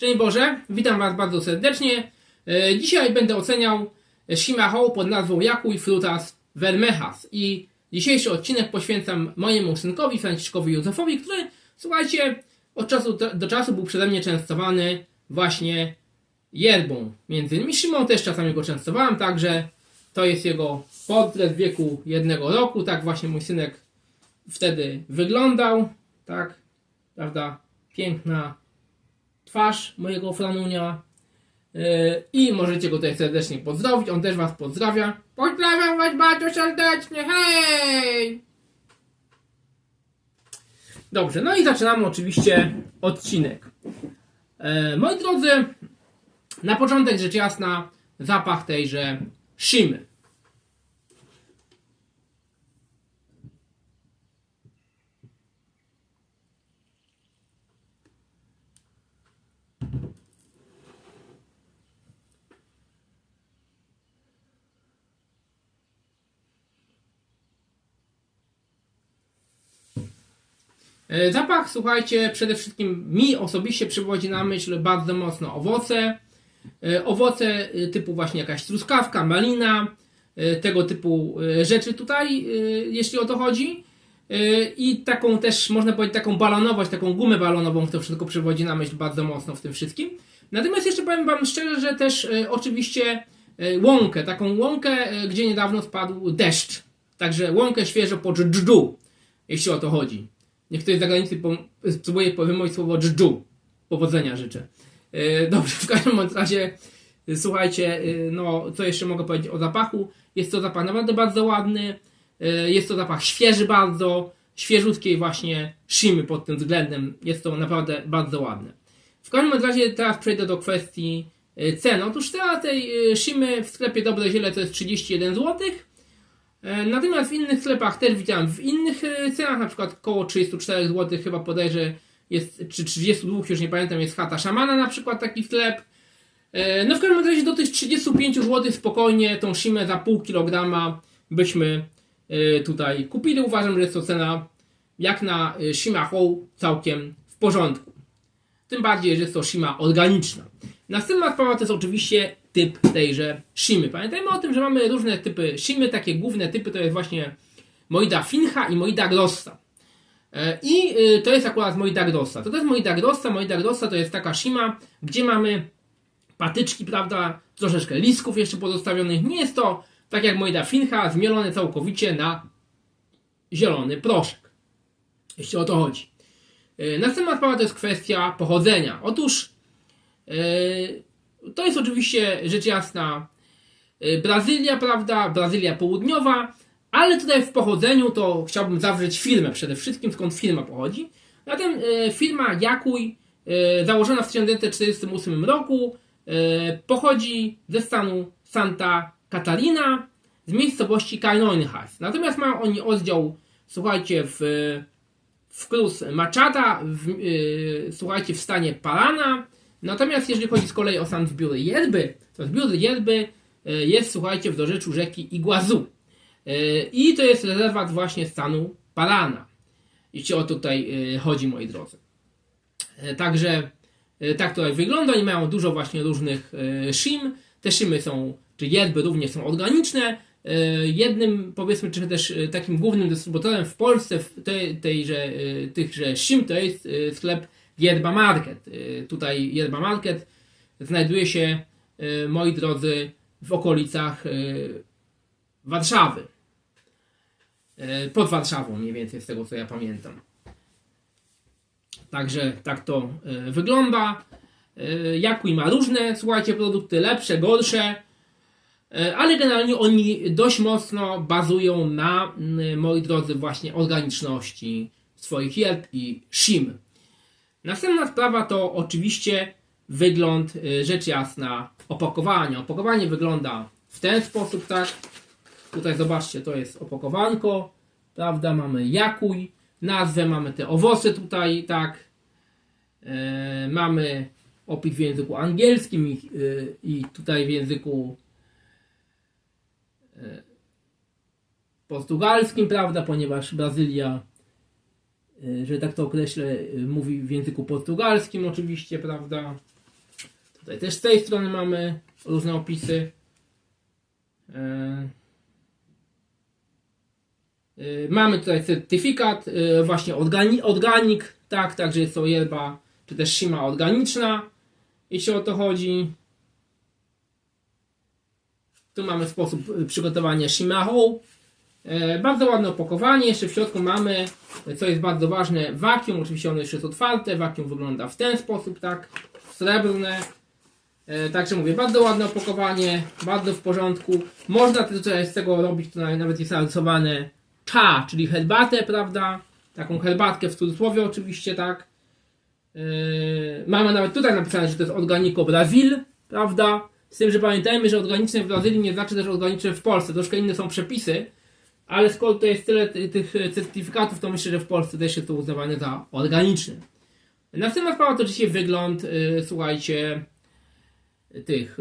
Szczęść Boże, witam Was bardzo serdecznie. E, Dzisiaj będę oceniał Shimahou pod nazwą Yakuj Frutas Vermechas i dzisiejszy odcinek poświęcam mojemu synkowi Franciszkowi Józefowi, który, słuchajcie, od czasu do- czasu był przeze mnie częstowany właśnie yerbą. Między innymi Szymon też czasami go częstowałem, także to jest jego portret wieku jednego roku, tak właśnie mój synek wtedy wyglądał, tak, prawda, piękna twarz mojego Franunia. Yy, I możecie go tutaj serdecznie pozdrowić. On też Was pozdrawia. Pozdrawiam Was bardzo serdecznie. Hej! Dobrze, no i zaczynamy oczywiście odcinek. E, moi drodzy, na początek rzecz jasna zapach tejże szymy. Zapach, słuchajcie, przede wszystkim mi osobiście przywodzi na myśl bardzo mocno owoce. E, Owoce e, typu właśnie jakaś truskawka, malina, e, tego typu e, rzeczy tutaj, e, jeśli o to chodzi. E, I taką też, można powiedzieć, taką balonowość, taką gumę balonową, to wszystko przywodzi na myśl bardzo mocno w tym wszystkim. Natomiast jeszcze powiem Wam szczerze, że też e, oczywiście e, łąkę, taką łąkę, e, gdzie niedawno spadł deszcz. Także łąkę świeżo po dżdżu, jeśli o to chodzi. Niech ktoś z zagranicy pom- spróbuje słowo dżdżu. Powodzenia życzę. E, Dobrze, w każdym razie, e, słuchajcie, e, no co jeszcze mogę powiedzieć o zapachu? Jest to zapach naprawdę bardzo ładny. Jest to zapach świeży bardzo, świeżutkiej właśnie shimy pod tym względem. Jest to naprawdę bardzo ładne. W każdym razie teraz przejdę do kwestii cen. Otóż cena tej shimy w sklepie Dobre Ziele to jest 31 zł. E, Natomiast w innych sklepach też widziałem w innych e, cenach, na przykład koło 34 zł chyba podejrzę jest, czy 32 już nie pamiętam, jest chata szamana na przykład taki sklep. E, No w każdym razie do tych 35 zł spokojnie tą shimę za pół kilograma byśmy tutaj kupili. Uważam, że jest to cena jak na e, Shima Hou całkiem w porządku. Tym bardziej, że jest to shima organiczna. Następna sprawa to jest oczywiście typ tejże shimy. Pamiętajmy o tym, że mamy różne typy shimy. Takie główne typy to jest właśnie Moida Fincha i Moida Grossa. E, I y, to jest akurat Moida Grossa. To, jest Moida Grossa. Moida Grossa to jest taka shima, gdzie mamy patyczki, prawda, troszeczkę listków jeszcze pozostawionych. Nie jest to tak jak Moida Fincha, zmielone całkowicie na zielony proszek. Jeśli o to chodzi. E, Następna sprawa to jest kwestia pochodzenia. Otóż e, to jest oczywiście rzecz jasna e, Brazylia, prawda? Brazylia południowa, ale tutaj w pochodzeniu to chciałbym zawrzeć firmę przede wszystkim, skąd firma pochodzi. Zatem e, firma Jakuj, e, założona w 1948 roku, pochodzi ze stanu Santa Catarina, z miejscowości Carnoinhas. Natomiast mają oni oddział, słuchajcie, w w Cruz Machata, w, słuchajcie, w stanie Parana. Natomiast jeżeli chodzi z kolei o sam zbiór Yerby, to zbiór Yerby yy, jest, słuchajcie, w dorzeczu rzeki Iguazu. Yy, I to jest rezerwat właśnie stanu Parana. Jeśli o to tutaj yy, chodzi, moi drodzy. Także tak tutaj wygląda. Oni mają dużo właśnie różnych shim. Te shimy są, czy yerby również są organiczne. Jednym, powiedzmy, czy też takim głównym dystrybutorem w Polsce tej, tejże, tychże shim to jest sklep Yerba Market. Yy, Tutaj Yerba Market znajduje się, yy, moi drodzy, w okolicach yy, Warszawy. Pod Warszawą mniej więcej, z tego co ja pamiętam. Także tak to y, wygląda. Y, Jakuj ma różne, słuchajcie, produkty, lepsze, gorsze, y, ale generalnie oni dość mocno bazują na, y, moi drodzy, właśnie organiczności swoich yerb i shim. Następna sprawa to oczywiście wygląd, y, rzecz jasna, opakowania. Opakowanie wygląda w ten sposób, tak. Tutaj zobaczcie, to jest opakowanko, prawda? Mamy jakuj, nazwę, mamy te owoce tutaj, tak. E, mamy opis w języku angielskim i, y, i tutaj w języku e, portugalskim, prawda? Ponieważ Brazylia, że tak to określę, e, mówi w języku portugalskim oczywiście, prawda? Tutaj też z tej strony mamy różne opisy. E, e, Mamy tutaj certyfikat, e, właśnie organi, organik, tak, także jest to yerba, czy też shima organiczna, jeśli o to chodzi. Tu mamy sposób przygotowania shimahu. E, bardzo ładne opakowanie, jeszcze w środku mamy, e, co jest bardzo ważne, wakium, oczywiście ono jeszcze jest otwarte, wakium wygląda w ten sposób, tak, srebrne. E, Także mówię, bardzo ładne opakowanie, bardzo w porządku. Można z tego robić, tutaj nawet jest narysowane cha, czyli herbatę, prawda? Taką herbatkę w cudzysłowie oczywiście, tak. Yy, mamy nawet tutaj napisane, że to jest Organico Brazil, prawda? Z tym, że pamiętajmy, że organiczne w Brazylii nie znaczy też organiczne w Polsce. Troszkę inne są przepisy, ale skoro to jest tyle ty- tych certyfikatów, to myślę, że w Polsce też jest to uznawane za organiczne. Następna sprawa to oczywiście wygląd, yy, słuchajcie, tych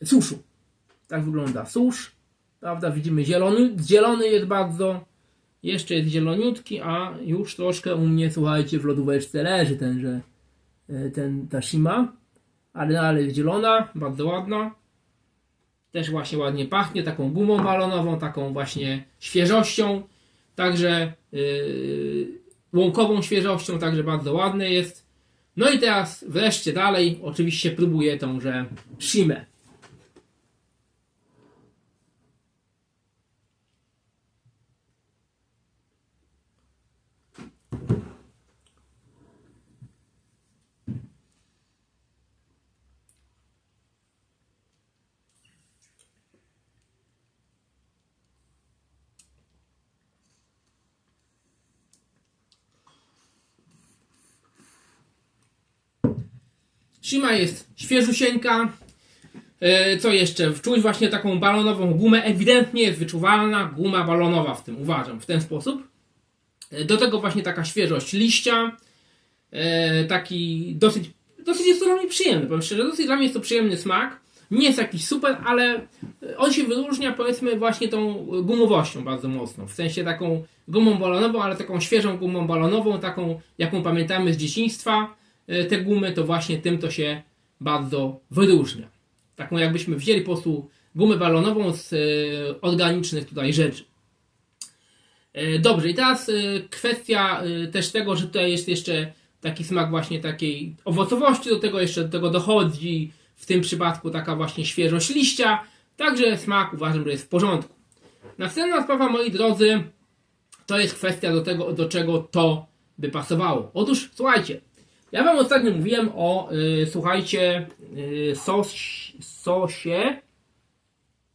yy, suszu. Tak wygląda susz, prawda? Widzimy zielony, zielony jest bardzo, jeszcze jest zieloniutki, a już troszkę u mnie, słuchajcie, w lodóweczce leży tenże, e, ten, ta shima, ale dalej jest zielona, bardzo ładna. Też właśnie ładnie pachnie, taką gumą balonową, taką właśnie świeżością, także yy, łąkową świeżością, także bardzo ładne jest. No i teraz wreszcie dalej, oczywiście próbuję tąże shimę. Shima jest świeżusieńka. E, Co jeszcze? Czuć właśnie taką balonową gumę. Ewidentnie jest wyczuwalna guma balonowa w tym, uważam, w ten sposób. E, Do tego właśnie taka świeżość liścia. E, Taki dosyć, dosyć jest to dla mnie przyjemny, powiem szczerze. Dosyć dla mnie jest to przyjemny smak. Nie jest jakiś super, ale on się wyróżnia powiedzmy właśnie tą gumowością bardzo mocno. W sensie taką gumą balonową, ale taką świeżą gumą balonową, taką jaką pamiętamy z dzieciństwa. E, Te gumy to właśnie tym to się bardzo wyróżnia. Taką jakbyśmy wzięli po prostu gumę balonową z e, organicznych tutaj rzeczy. E, Dobrze, i teraz kwestia też tego, że tutaj jest jeszcze taki smak właśnie takiej owocowości, do tego jeszcze do tego dochodzi w tym przypadku taka właśnie świeżość liścia, także smak uważam, że jest w porządku. Następna sprawa, moi drodzy, to jest kwestia do tego, do czego to by pasowało. Otóż, słuchajcie, ja wam ostatnio mówiłem o, y, słuchajcie, y, sos, sosie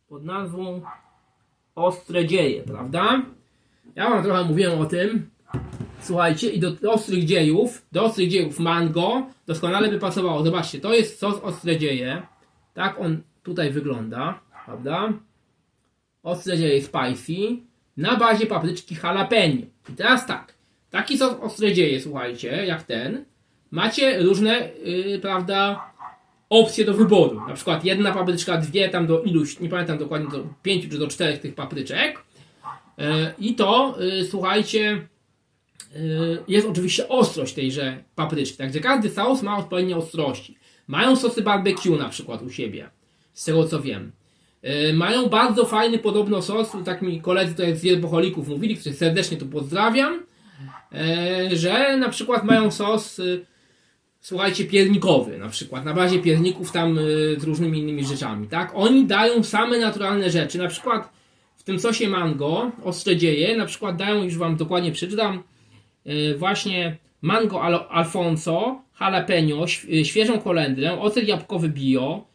pod nazwą Ostre Dzieje, prawda? Ja wam trochę mówiłem o tym. Słuchajcie, i do ostrych dziejów, do ostrych dziejów mango doskonale by pasowało. Zobaczcie, to jest sos Ostre Dzieje. Tak on tutaj wygląda, prawda? Ostre Dzieje Spicy na bazie papryczki jalapeno. I teraz tak, taki sos Ostre Dzieje, słuchajcie, jak ten, macie różne, yy, prawda, opcje do wyboru. Na przykład jedna papryczka, dwie, tam do iluś, nie pamiętam dokładnie, do pięciu czy do czterech tych papryczek. Yy, I to, yy, słuchajcie, yy, jest oczywiście ostrość tejże papryczki. Także każdy sos ma odpowiednie ostrości. Mają sosy barbecue na przykład u siebie, z tego co wiem. Yy, Mają bardzo fajny podobno sos, tak mi koledzy tutaj z Wielboholików mówili, których serdecznie tu pozdrawiam, yy, że na przykład mają sos słuchajcie, piernikowy, na przykład, na bazie pierników tam y, z różnymi innymi rzeczami, tak? Oni dają same naturalne rzeczy, na przykład w tym sosie mango, ostre dzieje, na przykład dają, już wam dokładnie przeczytam, y, właśnie mango al alfonso, jalapeno, y, świeżą kolendrę, ocet jabłkowy bio,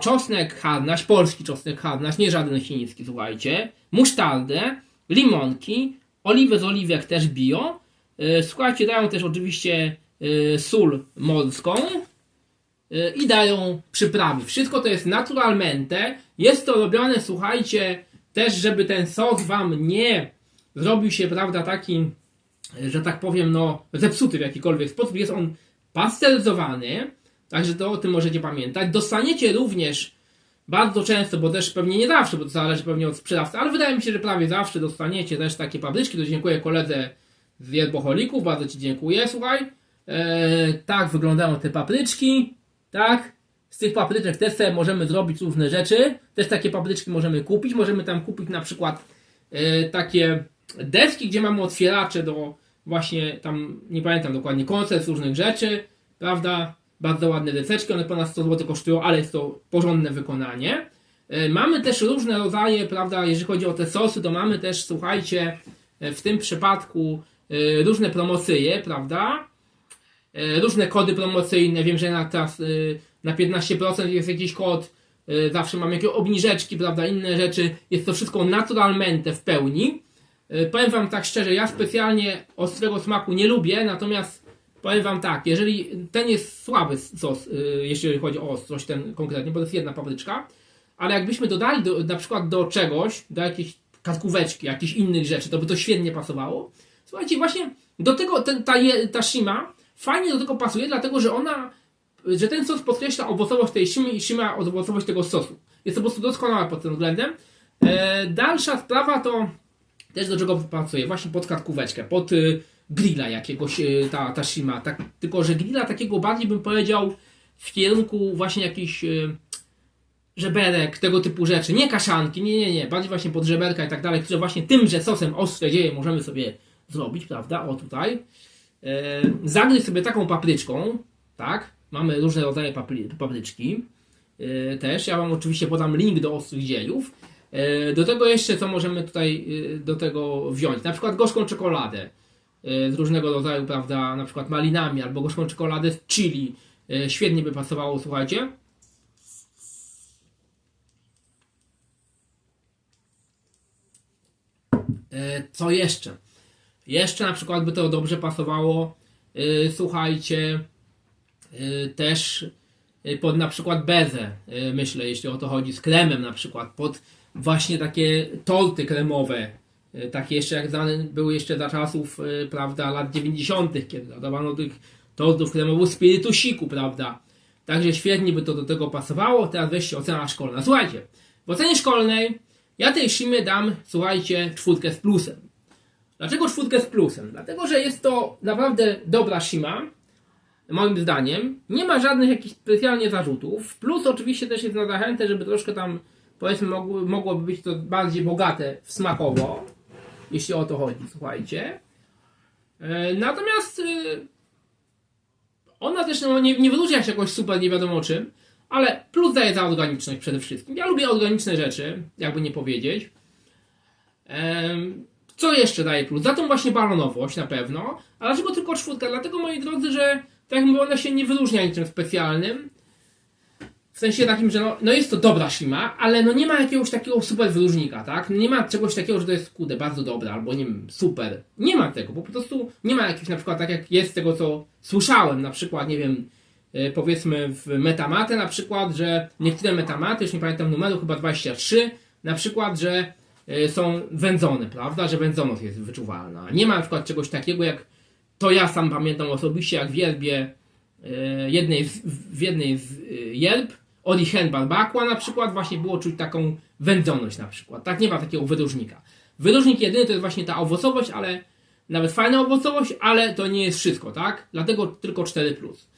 czosnek harnaś, polski czosnek harnaś, nie żaden chiński, słuchajcie, musztardę, limonki, oliwę z oliwek też bio, słuchajcie, dają też oczywiście sól morską y, i dają przyprawy. Wszystko to jest naturalmente. Jest to robione, słuchajcie, też żeby ten sos wam nie zrobił się, prawda, taki, y, że tak powiem, no, zepsuty w jakikolwiek sposób. Jest on pasteryzowany, także to o tym możecie pamiętać. Dostaniecie również bardzo często, bo też pewnie nie zawsze, bo to zależy pewnie od sprzedawcy, ale wydaje mi się, że prawie zawsze dostaniecie też takie papryczki. To dziękuję koledze z Wielboholików, bardzo Ci dziękuję, słuchaj. E, tak wyglądają te papryczki. tak? Z tych papryczek też sobie możemy zrobić różne rzeczy. Też takie papryczki możemy kupić. Możemy tam kupić na przykład e, takie deski, gdzie mamy otwieracze do właśnie tam, nie pamiętam dokładnie, koncert różnych rzeczy, prawda? Bardzo ładne deseczki, one ponad 100 zł kosztują, ale jest to porządne wykonanie. E, Mamy też różne rodzaje, prawda, jeżeli chodzi o te sosy, to mamy też, słuchajcie, w tym przypadku różne promocyje, prawda? E, Różne kody promocyjne, wiem, że na teraz na 15% jest jakiś kod, e, zawsze mam jakieś obniżeczki, prawda, inne rzeczy, jest to wszystko naturalmente w pełni. E, Powiem Wam tak szczerze, ja specjalnie ostrego smaku nie lubię, natomiast powiem Wam tak, jeżeli ten jest słaby sos, jeśli chodzi o ostrość, ten konkretnie, bo to jest jedna papryczka, ale jakbyśmy dodali do, na przykład do czegoś, do jakiejś karkóweczki, jakichś innych rzeczy, to by to świetnie pasowało. Słuchajcie, właśnie do tego ten, ta, ta shima fajnie do tego pasuje, dlatego że ona, że ten sos podkreśla owocowość tej shimy i shima owocowość tego sosu. Jest to po prostu doskonała pod tym względem. E, dalsza sprawa to też do czego pasuje, właśnie pod karkóweczkę, pod y, grilla jakiegoś y, ta, ta shima, tak, tylko że grilla takiego bardziej bym powiedział w kierunku właśnie jakichś y, żeberek, tego typu rzeczy, nie kaszanki, nie, nie, nie, bardziej właśnie pod żeberka i tak dalej, które właśnie tymże sosem ostre dzieje możemy sobie zrobić, prawda, o tutaj. E, zagryź sobie taką papryczką, tak, mamy różne rodzaje papry, papryczki, e, też, ja Wam oczywiście podam link do ostrych dziejów. E, Do tego jeszcze, co możemy tutaj do tego wziąć, na przykład gorzką czekoladę z różnego rodzaju, prawda, na przykład malinami, albo gorzką czekoladę z chili, świetnie by pasowało, słuchajcie. Co jeszcze? Jeszcze na przykład by to dobrze pasowało, e, słuchajcie, e, też e, pod na przykład bezę, e, myślę, jeśli o to chodzi, z kremem na przykład, pod właśnie takie torty kremowe, e, takie jeszcze jak znane były jeszcze za czasów, e, prawda, lat 90., kiedy dodawano tych tortów kremowych spirytusiku, prawda. Także świetnie by to do tego pasowało. Teraz weźcie ocena szkolna. Słuchajcie, w ocenie szkolnej ja tej shimy dam, słuchajcie, czwórkę z plusem. Dlaczego czwórkę z plusem? Dlatego, że jest to naprawdę dobra shima, moim zdaniem. Nie ma żadnych jakichś specjalnie zarzutów. Plus oczywiście też jest na zachętę, żeby troszkę tam, powiedzmy, mogły, mogłoby być to bardziej bogate smakowo, jeśli o to chodzi, słuchajcie. E, Natomiast e, ona też no, nie, nie wyróżnia się jakoś super nie wiadomo czym, ale plus daje za organiczność przede wszystkim. Ja lubię organiczne rzeczy, jakby nie powiedzieć. Em, Co jeszcze daje plus? Za tą właśnie balonowość na pewno. A dlaczego tylko czwórka? Dlatego, moi drodzy, że tak jak mówię, ona się nie wyróżnia niczym specjalnym. W sensie takim, że no, no jest to dobra shima, ale no nie ma jakiegoś takiego super wyróżnika, tak? Nie ma czegoś takiego, że to jest kude, bardzo dobre, albo nie wiem, super. Nie ma tego, po prostu nie ma jakichś na przykład, tak jak jest tego, co słyszałem, na przykład, nie wiem, e, powiedzmy w Metamate na przykład, że niektóre Metamaty, już nie pamiętam numeru, chyba 23, na przykład, że są wędzone, prawda, że wędzoność jest wyczuwalna. Nie ma na przykład czegoś takiego, jak to ja sam pamiętam osobiście, jak w Jerbie, e, jednej z, w jednej z e, Jerb, Orihen Barbakła na przykład, właśnie było czuć taką wędzoność na przykład, tak, nie ma takiego wyróżnika. Wyróżnik jedyny to jest właśnie ta owocowość, ale nawet fajna owocowość, ale to nie jest wszystko, tak, dlatego tylko 4+. plus.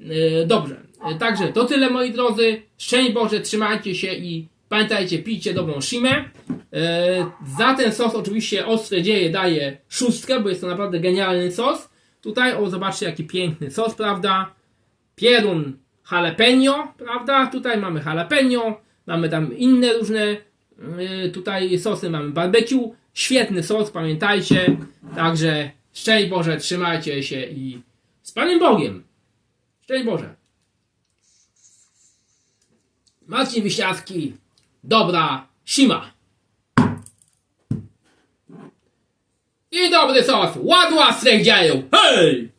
E, Dobrze, E, także to tyle moi drodzy. Szczęść Boże, trzymajcie się i pamiętajcie, pijcie dobrą shimę. E, Za ten sos oczywiście Ostre Dzieje daje szóstkę, bo jest to naprawdę genialny sos. Tutaj, o zobaczcie jaki piękny sos, prawda? Pierun jalapeno, prawda? Tutaj mamy jalapeno, mamy tam inne różne y, tutaj sosy, mamy barbecue. Świetny sos, pamiętajcie. Także szczęść Boże, trzymajcie się i z Panem Bogiem. Szczęść Boże. Marcin Wiśniawski, dobra sima. I dobry sos, ładła z dzieją. Hej!